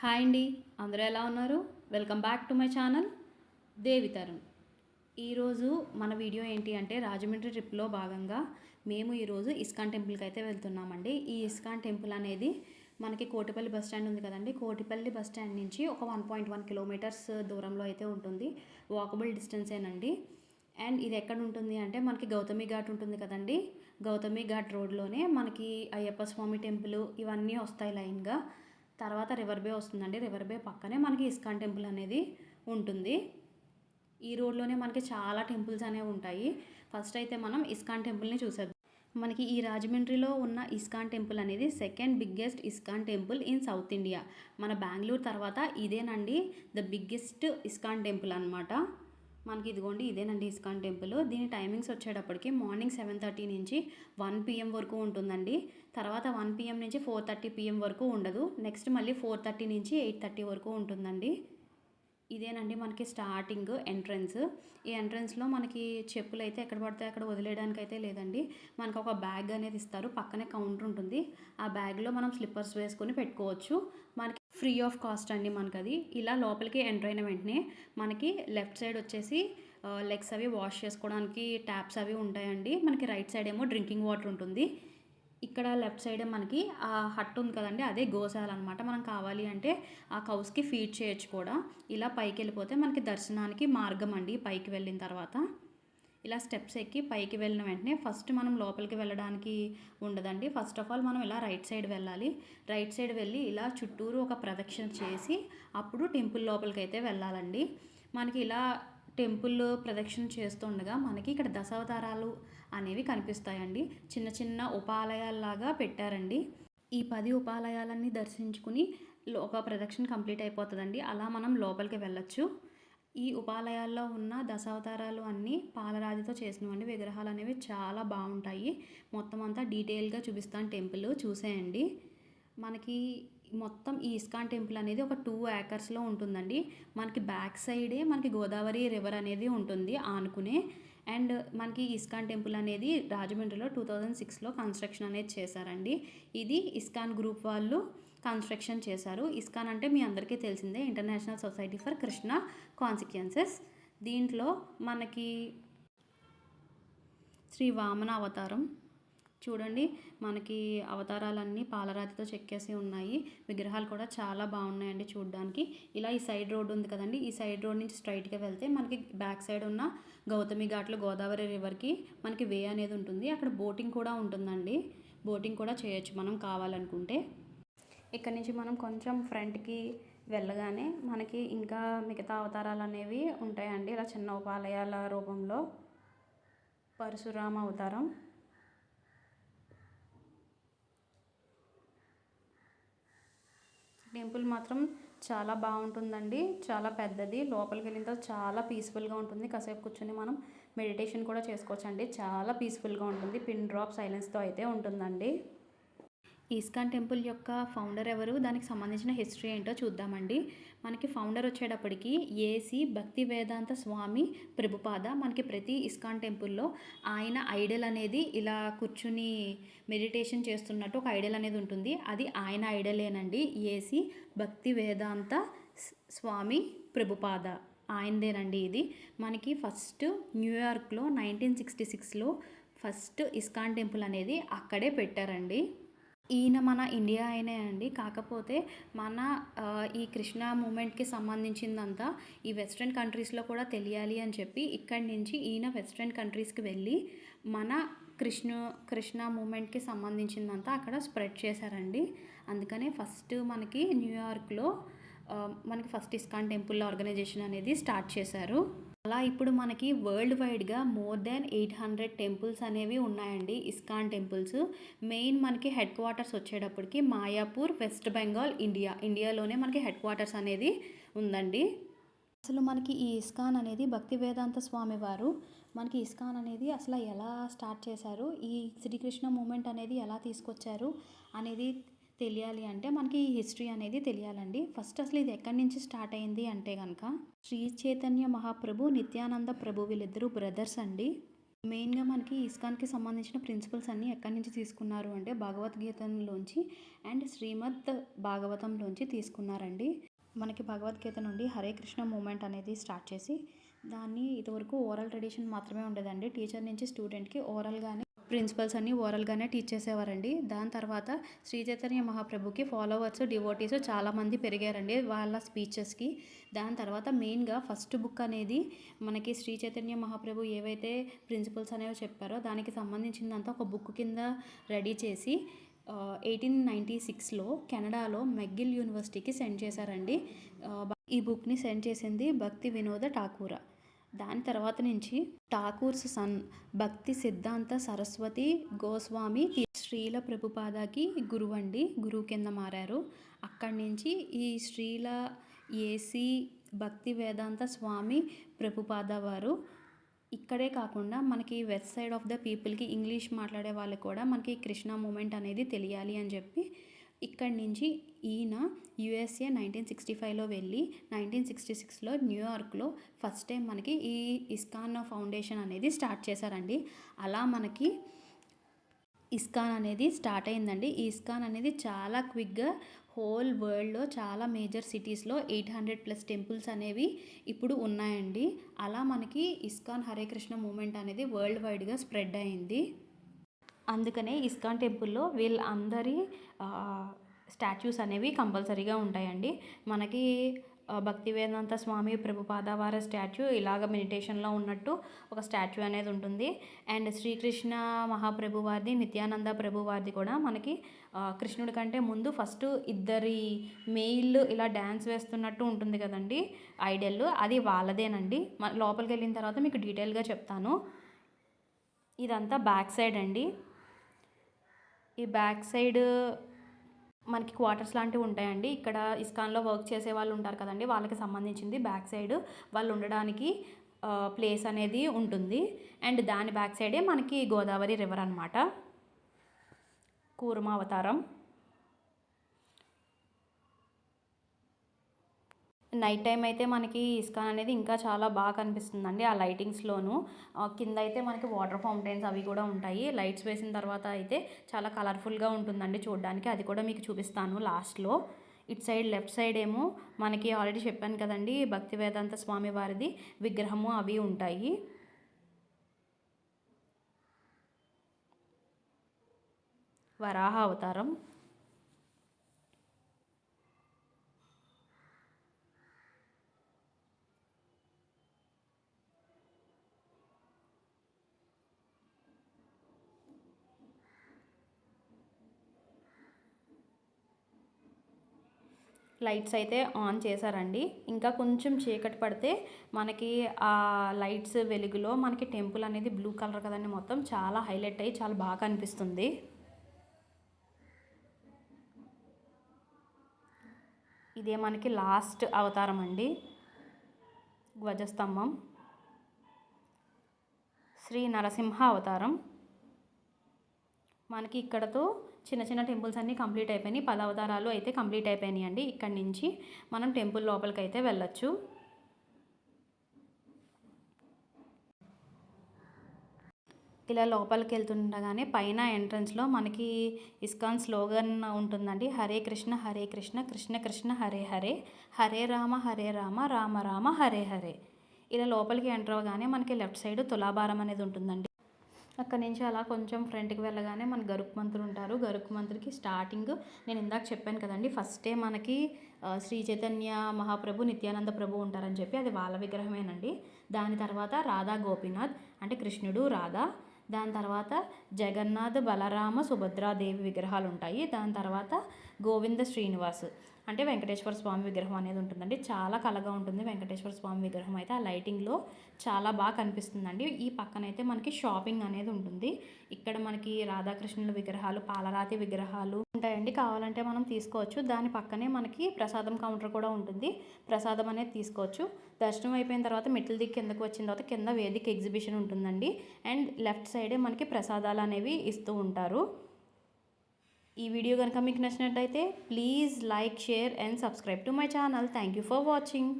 Hi అండి అందరూ ఎలా ఉన్నారు? Welcome back to my channel Devi Tarun. ఈరోజు మన వీడియో ఏంటి అంటే రాజమండ్రి ట్రిప్లో భాగంగా మేము ఈరోజు ఇస్కాన్ టెంపుల్కి అయితే వెళ్తున్నామండి. ఈ ఇస్కాన్ టెంపుల్ అనేది మనకి కోటిపల్లి బస్ స్టాండ్ ఉంది కదండి. కోటిపల్లి బస్ స్టాండ్ నుంచి ఒక వన్ పాయింట్ వన్ కిలోమీటర్స్ దూరంలో అయితే ఉంటుంది. వాకబుల్ డిస్టెన్సేనండి. అండ్ ఇది ఎక్కడ ఉంటుంది అంటే మనకి గౌతమి ఘాట్ ఉంటుంది కదండి. గౌతమి ఘాట్ రోడ్లోనే మనకి అయ్యప్ప స్వామి టెంపుల్ ఇవన్నీ వస్తాయి లైన్గా. తర్వాత రివర్ బే వస్తుందండి. రివర్ బే పక్కనే మనకి ఇస్కాన్ టెంపుల్ అనేది ఉంటుంది. ఈ రోడ్లోనే మనకి చాలా టెంపుల్స్ అనేవి ఉంటాయి. ఫస్ట్ అయితే మనం ఇస్కాన్ టెంపుల్ని చూసేద్దాం. మనకి ఈ రాజమండ్రిలో ఉన్న ఇస్కాన్ టెంపుల్ అనేది second biggest ISKCON temple in South India. మన బెంగళూరు తర్వాత ఇదేనండి ద బిగ్గెస్ట్ ఇస్కాన్ టెంపుల్ అనమాట మనకి ఇదిగోండి ఇదేనండి ఇస్కాన్ టెంపుల్. దీని టైమింగ్స్ వచ్చేటప్పటికి మార్నింగ్ సెవెన్ థర్టీ నుంచి వన్ పిఎం వరకు ఉంటుందండి. తర్వాత వన్ పిఎం నుంచి ఫోర్ థర్టీ పిఎం వరకు ఉండదు. నెక్స్ట్ మళ్ళీ ఫోర్ థర్టీ నుంచి ఎయిట్ థర్టీ వరకు ఉంటుందండి. ఇదేనండి మనకి స్టార్టింగ్ ఎంట్రన్స్. ఈ ఎంట్రన్స్లో మనకి చెప్పులు అయితే ఎక్కడ పడితే అక్కడ వదిలేయడానికి అయితే లేదండి. మనకు ఒక బ్యాగ్ అనేది ఇస్తారు. పక్కనే కౌంటర్ ఉంటుంది. ఆ బ్యాగ్లో మనం స్లిప్పర్స్ వేసుకొని పెట్టుకోవచ్చు. మనకి ఫ్రీ ఆఫ్ కాస్ట్ అండి మనకి అది ఇలా లోపలికి ఎంటర్ అయిన వెంటనే మనకి లెఫ్ట్ సైడ్ వచ్చేసి లెగ్స్ అవి వాష్ చేసుకోవడానికి ట్యాప్స్ అవి ఉంటాయండి. మనకి రైట్ సైడ్ ఏమో డ్రింకింగ్ వాటర్ ఉంటుంది. ఇక్కడ లెఫ్ట్ సైడ్ మనకి ఆ హట్ ఉంది కదండి అదే గోశాల అనమాట మనం కావాలి అంటే ఆ కౌస్కి ఫీడ్ చేయొచ్చు కూడా. ఇలా పైకి వెళ్ళిపోతే మనకి దర్శనానికి మార్గం అండి పైకి వెళ్ళిన తర్వాత. ఇలా స్టెప్స్ ఎక్కి పైకి వెళ్ళిన వెంటనే ఫస్ట్ మనం లోపలికి వెళ్ళడానికి ఉండదండి. ఫస్ట్ ఆఫ్ ఆల్ మనం ఇలా రైట్ సైడ్ వెళ్ళాలి. రైట్ సైడ్ వెళ్ళి ఇలా చుట్టూరు ఒక ప్రదక్షిణ చేసి అప్పుడు టెంపుల్ లోపలికి అయితే వెళ్ళాలండి. మనకి ఇలా టెంపుల్ ప్రదక్షిణ చేస్తుండగా మనకి ఇక్కడ దశావతారాలు అనేవి కనిపిస్తాయండి. చిన్న చిన్న ఉపాలయాల్లాగా పెట్టారండి. ఈ పది ఉపాలయాలన్నీ దర్శించుకుని ఒక ప్రదక్షిణ కంప్లీట్ అయిపోతుందండి. అలా మనం లోపలికి వెళ్ళొచ్చు. ఈ ఉపాలయాల్లో ఉన్న దశావతారాలు అన్నీ పాలరాతితో చేసినవండి. విగ్రహాలు అనేవి చాలా బాగుంటాయి. మొత్తం అంతా డీటెయిల్గా చూపిస్తాను టెంపుల్. చూసేయండి. మనకి మొత్తం ఈ ఇస్కాన్ టెంపుల్ అనేది ఒక టూ ఏకర్స్లో ఉంటుందండి. మనకి బ్యాక్ సైడే మనకి గోదావరి రివర్ అనేది ఉంటుంది ఆనుకునే. అండ్ మనకి ఇస్కాన్ టెంపుల్ అనేది రాజమండ్రిలో టూ థౌజండ్ సిక్స్లో కన్స్ట్రక్షన్ అనేది చేశారండి. ఇది ఇస్కాన్ గ్రూప్ వాళ్ళు కన్స్ట్రక్షన్ చేశారు. ఇస్కాన్ అంటే మీ అందరికీ తెలిసిందే International Society for Krishna consequences దీంట్లో మనకి శ్రీ వామన అవతారం చూడండి. మనకి అవతారాలన్నీ పాలరాతితో చెక్కేసి ఉన్నాయి. విగ్రహాలు కూడా చాలా బాగున్నాయండి చూడడానికి. ఇలా ఈ సైడ్ రోడ్ ఉంది కదండి. ఈ సైడ్ రోడ్ నుంచి స్ట్రైట్గా వెళ్తే మనకి బ్యాక్ సైడ్ ఉన్న గౌతమి ఘాట్లో గోదావరి రివర్కి మనకి వే అనేది ఉంటుంది. అక్కడ బోటింగ్ కూడా ఉంటుందండి. బోటింగ్ కూడా చేయొచ్చు మనం కావాలనుకుంటే. ఇక్కడ నుంచి మనం కొంచెం ఫ్రంట్కి వెళ్ళగానే మనకి ఇంకా మిగతా అవతారాలు అనేవి ఉంటాయండి. ఇలా చిన్న ఉపాలయాల రూపంలో పరశురామ అవతారం. టెంపుల్ మాత్రం చాలా బాగుంటుందండి. చాలా పెద్దది. లోపలికి వెళ్ళిన తర్వాత చాలా పీస్ఫుల్గా ఉంటుంది. కాసేపు కూర్చొని మనం మెడిటేషన్ కూడా చేసుకోవచ్చు అండి చాలా పీస్ఫుల్గా ఉంటుంది. పిన్ డ్రాప్ సైలెన్స్తో అయితే ఉంటుందండి. ఈస్కాన్ టెంపుల్ యొక్క ఫౌండర్ ఎవరు? దానికి సంబంధించిన హిస్టరీ ఏంటో చూద్దామండి. మనకి ఫౌండర్ వచ్చేటప్పటికి ఏసీ భక్తి వేదాంత స్వామి ప్రభుపాద. మనకి ప్రతి ఇస్కాన్ టెంపుల్లో ఆయన ఐడల్ అనేది ఇలా కూర్చుని మెడిటేషన్ చేస్తున్నట్టు ఒక ఐడల్ అనేది ఉంటుంది. అది ఆయన ఐడలేనండి. ఏసీ భక్తి వేదాంత స్వామి ప్రభుపాద. ఆయనదేనండి ఇది. మనకి ఫస్ట్ న్యూయార్క్లో నైన్టీన్ సిక్స్టీ సిక్స్లో ఫస్ట్ ఇస్కాన్ టెంపుల్ అనేది అక్కడే పెట్టారండి. ఈయన మన ఇండియా అయినే అండి. కాకపోతే మన ఈ కృష్ణ మూమెంట్కి సంబంధించిందంతా ఈ వెస్ట్రన్ కంట్రీస్లో కూడా తెలియాలి అని చెప్పి ఇక్కడి నుంచి ఈయన వెస్ట్రన్ కంట్రీస్కి వెళ్ళి మన కృష్ణ కృష్ణ మూమెంట్కి సంబంధించిందంతా అక్కడ స్ప్రెడ్ చేశారండి. అందుకనే ఫస్ట్ మనకి న్యూయార్క్లో మనకి ఫస్ట్ ఇస్కాన్ టెంపుల్ ఆర్గనైజేషన్ అనేది స్టార్ట్ చేశారు. అలా ఇప్పుడు మనకి వరల్డ్ వైడ్గా more than eight hundred temples అనేవి ఉన్నాయండి ఇస్కాన్ టెంపుల్స్ మెయిన్ మనకి హెడ్ క్వార్టర్స్ వచ్చేటప్పటికి మాయాపూర్ వెస్ట్ బెంగాల్ ఇండియా ఇండియాలోనే మనకి హెడ్ క్వార్టర్స్ అనేది ఉందండి. అసలు మనకి ఈ ఇస్కాన్ అనేది భక్తి వేదాంత స్వామి వారు మనకి ఇస్కాన్ అనేది అసలు ఎలా స్టార్ట్ చేశారు ఈ శ్రీకృష్ణ మూమెంట్ అనేది ఎలా తీసుకొచ్చారు అనేది తెలియాలి అంటే మనకి ఈ హిస్టరీ అనేది తెలియాలండి. ఫస్ట్ అసలు ఇది ఎక్కడి నుంచి స్టార్ట్ అయింది అంటే కనుక శ్రీ చైతన్య మహాప్రభు నిత్యానంద ప్రభు వీళ్ళిద్దరూ బ్రదర్స్ అండి. మెయిన్గా మనకి ఇస్కాన్కి సంబంధించిన ప్రిన్సిపల్స్ అన్నీ ఎక్కడి నుంచి తీసుకున్నారు అంటే భగవద్గీతలోంచి అండ్ శ్రీమద్ భాగవతంలోంచి తీసుకున్నారండి. మనకి భగవద్గీత నుండి హరే కృష్ణ మూమెంట్ అనేది స్టార్ట్ చేసి దాన్ని ఇదివరకు ఓరల్ ట్రెడిషన్ మాత్రమే ఉండేదండి. టీచర్ నుంచి స్టూడెంట్కి ఓరల్గానే ప్రిన్సిపల్స్ అన్నీ ఓరల్గానే టీచ్ చేసేవారండి. దాని తర్వాత శ్రీ చైతన్య మహాప్రభుకి ఫాలోవర్స్ డివోటీస్ చాలామంది పెరిగారండి వాళ్ళ స్పీచెస్కి. దాని తర్వాత మెయిన్గా ఫస్ట్ బుక్ అనేది మనకి శ్రీ చైతన్య మహాప్రభు ఏవైతే ప్రిన్సిపల్స్ అనేవి చెప్పారో దానికి సంబంధించిందంతా ఒక బుక్ కింద రెడీ చేసి ఎయిటీన్ నైంటీ సిక్స్లో కెనడాలో మెగ్గిల్ యూనివర్సిటీకి సెండ్ చేశారండి. ఈ బుక్ని సెండ్ చేసింది భక్తి వినోద ఠాకూర. దాని తర్వాత నుంచి ఠాకూర్స్ సన్ భక్తి సిద్ధాంత సరస్వతి గోస్వామి శ్రీల ప్రభుపాదకి గురు అండి గురువు కింద మారారు. అక్కడి నుంచి ఈ శ్రీల ఏసీ భక్తి వేదాంత స్వామి ప్రభుపాద వారు. ఇక్కడే కాకుండా మనకి వెస్ట్ సైడ్ ఆఫ్ ద పీపుల్కి ఇంగ్లీష్ మాట్లాడే వాళ్ళకి కూడా మనకి కృష్ణ మూమెంట్ అనేది తెలియాలి అని చెప్పి ఇక్కడి నుంచి ఈయన యుఎస్ఏ నైన్టీన్ సిక్స్టీ ఫైవ్లో వెళ్ళి నైన్టీన్ సిక్స్టీ సిక్స్లో న్యూయార్క్లో ఫస్ట్ టైం మనకి ఈ ఇస్కాన్ ఫౌండేషన్ అనేది స్టార్ట్ చేశారండి. అలా మనకి ఇస్కాన్ అనేది స్టార్ట్ అయిందండి. ఈ ఇస్కాన్ అనేది చాలా క్విక్గా హోల్ వరల్డ్లో చాలా మేజర్ సిటీస్లో ఎయిట్ హండ్రెడ్ ప్లస్ టెంపుల్స్ అనేవి ఇప్పుడు ఉన్నాయండి. అలా మనకి ఇస్కాన్ హరే కృష్ణ మూమెంట్ అనేది వరల్డ్ వైడ్గా స్ప్రెడ్ అయింది. అందుకనే ఇస్కాన్ టెంపుల్లో వీళ్ళందరి స్టాచ్యూస్ అనేవి కంపల్సరీగా ఉంటాయండి. మనకి భక్తి వేదాంత స్వామి ప్రభుపాద వారి స్టాచ్యూ ఇలాగ మెడిటేషన్లో ఉన్నట్టు ఒక స్టాచ్యూ అనేది ఉంటుంది. అండ్ శ్రీకృష్ణ మహాప్రభు వారిది నిత్యానంద ప్రభు వారిది కూడా మనకి కృష్ణుడి కంటే ముందు ఫస్ట్ ఇద్దరి మెయిల్ ఇలా డ్యాన్స్ వేస్తున్నట్టు ఉంటుంది కదండి ఐడల్. అది వాళ్ళదేనండి. లోపలికి వెళ్ళిన తర్వాత మీకు డీటెయిల్గా చెప్తాను. ఇదంతా బ్యాక్ సైడ్ అండి. ఈ బ్యాక్ సైడ్ మనకి క్వార్టర్స్ లాంటివి ఉంటాయండి. ఇక్కడ ఇస్కాన్లో వర్క్ చేసే వాళ్ళు ఉంటారు కదండి. వాళ్ళకి సంబంధించింది బ్యాక్ సైడ్ వాళ్ళు ఉండడానికి ప్లేస్ అనేది ఉంటుంది. అండ్ దాని బ్యాక్ సైడే మనకి గోదావరి రివర్ అనమాట కూర్మ అవతారం. నైట్ టైం అయితే మనకి ఇస్కాన్ అనేది ఇంకా చాలా బాగా కనిపిస్తుందండి ఆ లైటింగ్స్లోను. కింద అయితే మనకి వాటర్ ఫౌంటైన్స్ అవి కూడా ఉంటాయి. లైట్స్ వేసిన తర్వాత అయితే చాలా కలర్ఫుల్గా ఉంటుందండి చూడడానికి. అది కూడా మీకు చూపిస్తాను లాస్ట్లో. ఇటు సైడ్ లెఫ్ట్ సైడ్ ఏమో మనకి ఆల్రెడీ చెప్పాను కదండి భక్తి వేదాంత స్వామి వారిది విగ్రహము అవి ఉంటాయి. వరాహ అవతారం. లైట్స్ అయితే ఆన్ చేశారండి. ఇంకా కొంచెం చీకటి పడితే మనకి ఆ లైట్స్ వెలుగులో మనకి టెంపుల్ అనేది బ్లూ కలర్ కదండి మొత్తం. చాలా హైలైట్ అయ్యి చాలా బాగా అనిపిస్తుంది. ఇదే మనకి లాస్ట్ అవతారం అండి. ధ్వజస్తంభం. శ్రీ నరసింహ అవతారం. మనకి ఇక్కడతో చిన్న చిన్న టెంపుల్స్ అన్నీ కంప్లీట్ అయిపోయినాయి. పదవతారాలు అయితే కంప్లీట్ అయిపోయినాయి అండి ఇక్కడి నుంచి మనం టెంపుల్ లోపలికి అయితే వెళ్ళొచ్చు. ఇలా లోపలికి వెళ్తుండగానే పైన ఎంట్రన్స్లో మనకి ఇస్కాన్ స్లోగన్ ఉంటుందండి. హరే కృష్ణ హరే కృష్ణ కృష్ణ కృష్ణ హరే హరే హరే రామ హరే రామ రామ రామ హరే హరే. ఇలా లోపలికి ఎంటర్ అవ్వగానే మనకి లెఫ్ట్ సైడ్ తులాభారం అనేది ఉంటుందండి. అక్కడి నుంచి అలా కొంచెం ఫ్రంట్కి వెళ్ళగానే మన గరుక్ మంత్రులు ఉంటారు. గరుక్ మంత్రికి స్టార్టింగ్ నేను ఇందాక చెప్పాను కదండి ఫస్టే మనకి శ్రీ చైతన్య మహాప్రభు నిత్యానంద ప్రభు ఉంటారని చెప్పి అది వాళ్ళ విగ్రహమేనండి. దాని తర్వాత రాధా గోపీనాథ్ అంటే కృష్ణుడు రాధా. దాని తర్వాత జగన్నాథ్ బలరామ సుభద్రాదేవి విగ్రహాలు ఉంటాయి దాని తర్వాత గోవింద శ్రీనివాస్. అంటే వెంకటేశ్వర స్వామి విగ్రహం అనేది ఉంటుందండి. చాలా కలగా ఉంటుంది వెంకటేశ్వర స్వామి విగ్రహం అయితే. ఆ లైటింగ్లో చాలా బాగా కనిపిస్తుందండి. ఈ పక్కన అయితే మనకి షాపింగ్ అనేది ఉంటుంది. ఇక్కడ మనకి రాధాకృష్ణుల విగ్రహాలు పాలరాతి విగ్రహాలు ఉంటాయండి. కావాలంటే మనం తీసుకోవచ్చు. దాని పక్కనే మనకి ప్రసాదం కౌంటర్ కూడా ఉంటుంది. ప్రసాదం అనేది తీసుకోవచ్చు. దర్శనం అయిపోయిన తర్వాత మెట్ల దిక్కు కిందకు వచ్చిన తర్వాత కింద వేదిక ఎగ్జిబిషన్ ఉంటుందండి. అండ్ లెఫ్ట్ సైడే మనకి ప్రసాదాలు అనేవి ఇస్తూ ఉంటారు. ఈ వీడియో కనుక మీకు నచ్చినట్టయితే please like share and subscribe to my channel thank you for watching